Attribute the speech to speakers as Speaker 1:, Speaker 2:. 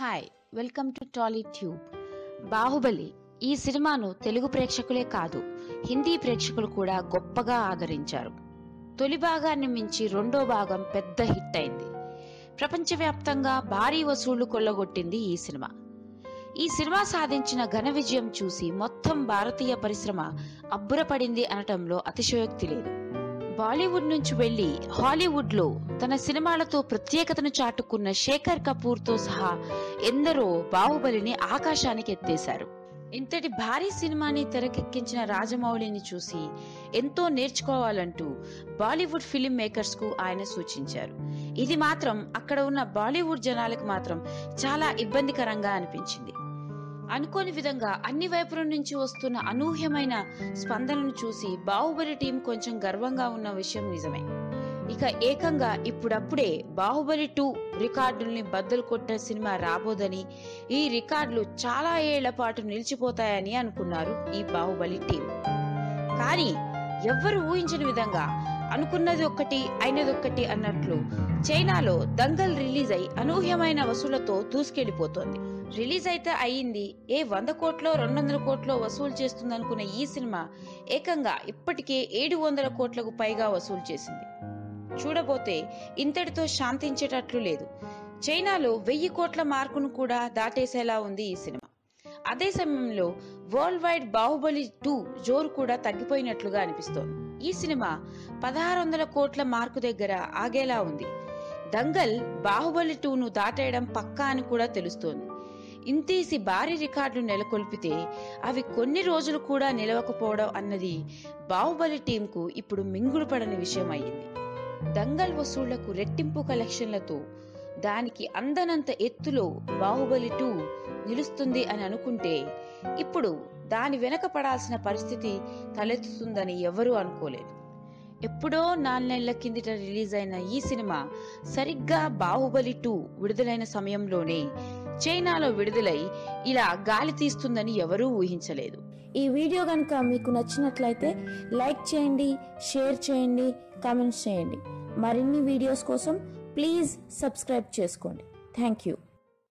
Speaker 1: Hi welcome to Tolly Tube Baahubali ఈ సినిమాను తెలుగు ప్రేక్షకులే కాదు హిందీ ప్రేక్షకులు కూడా గొప్పగా ఆదరించారు. తొలి భాగాన్ని మించి రెండో భాగం పెద్ద హిట్ అయింది. ప్రపంచవ్యాప్తంగా భారీ వసూళ్ళు కొల్లగొట్టింది ఈ సినిమా. ఈ సినిమా సాధించిన ఘన విజయం చూసి మొత్తం భారతీయ పరిశ్రమ అబ్బురపడింది అనటంలో అతిశయోక్తి లేదు. బాలీవుడ్ నుంచి వెళ్ళి హాలీవుడ్లో తన సినిమాలతో ప్రత్యేకతను చాటుకున్న శేఖర్ కపూర్తో సహా ఎందరో బాహుబలిని ఆకాశానికి ఎత్తేశారు. ఇంతటి భారీ సినిమాని తెరకెక్కించిన రాజమౌళిని చూసి ఎంతో నేర్చుకోవాలంటూ బాలీవుడ్ ఫిలిం మేకర్స్కు ఆయన సూచించారు. ఇది మాత్రం అక్కడ ఉన్న బాలీవుడ్ జనాలకు మాత్రం చాలా ఇబ్బందికరంగా అనిపించింది. అనుకోని విధంగా అన్ని వైపుల నుంచి వస్తున్న అనూహ్యమైన స్పందనను చూసి బాహుబలి టీం కొంచెం గర్వంగా ఉన్న విషయం నిజమే. ఇక ఏకంగా ఇప్పుడప్పుడే బాహుబలి టూ రికార్డుల్ని బద్దలు కొట్టిన సినిమా రాబోదని ఈ రికార్డులు చాలా ఏళ్ళ పాటు నిలిచిపోతాయని అనుకున్నారు ఈ బాహుబలి టీం. కానీ ఎవ్వరు ఊహించని విధంగా అనుకున్నది ఒక్కటి అయినది ఒక్కటి అన్నట్లు చైనాలో దంగల్ రిలీజ్ అయి అనూహ్యమైన వసూళ్ళతో దూసుకెళ్ళిపోతోంది రిలీజ్ అయితే అయ్యింది. ఏ వంద కోట్లో రెండు వందల కోట్లో వసూలు చేస్తుందనుకున్న ఈ సినిమా ఏకంగా ఇప్పటికే ఏడు వందల కోట్లకు పైగా వసూలు చేసింది. చూడబోతే ఇంతటితో శాంతించేటట్లు లేదు. చైనాలో వెయ్యి కోట్ల మార్కును కూడా దాటేసేలా ఉంది ఈ సినిమా. అదే సమయంలో వరల్డ్ వైడ్ బాహుబలి టూ జోరు కూడా తగ్గిపోయినట్లుగా అనిపిస్తోంది. ఈ సినిమా పదహారు వందల కోట్ల మార్కు దగ్గర ఆగేలా ఉంది. దంగల్ బాహుబలి టూను దాటేయడం పక్కా అని కూడా తెలుస్తోంది. ఇంతేసి భారీ రికార్డులు నెలకొల్పితే అవి కొన్ని రోజులు కూడా నిలవకపోవడం అన్నది బాహుబలి టీంకు ఇప్పుడు మింగుడుపడని విషయం అయ్యింది. దంగల్ వసూళ్ళకు రెట్టింపు కలెక్షన్లతో దానికి అందనంత ఎత్తులో బాహుబలి టూ నిలుస్తుంది అని అనుకుంటే ఇప్పుడు దాని వెనక పడాల్సిన పరిస్థితి తలెత్తుతుందని ఎవరూ అనుకోలేదు. ఎప్పుడో నాలుగేళ్ళ కిందట రిలీజ్ అయిన ఈ సినిమా సరిగ్గా బాహుబలి టూ విడుదలైన సమయంలోనే చైనాలో విడుదలై ఇలా గాలి తీస్తుందని ఎవరూ ఊహించలేదు.
Speaker 2: ఈ వీడియో కనుక మీకు నచ్చినట్లయితే లైక్ చేయండి షేర్ చేయండి కామెంట్స్ చేయండి. మరిన్ని వీడియోస్ కోసం ప్లీజ్ సబ్స్క్రైబ్ చేసుకోండి. Thank you.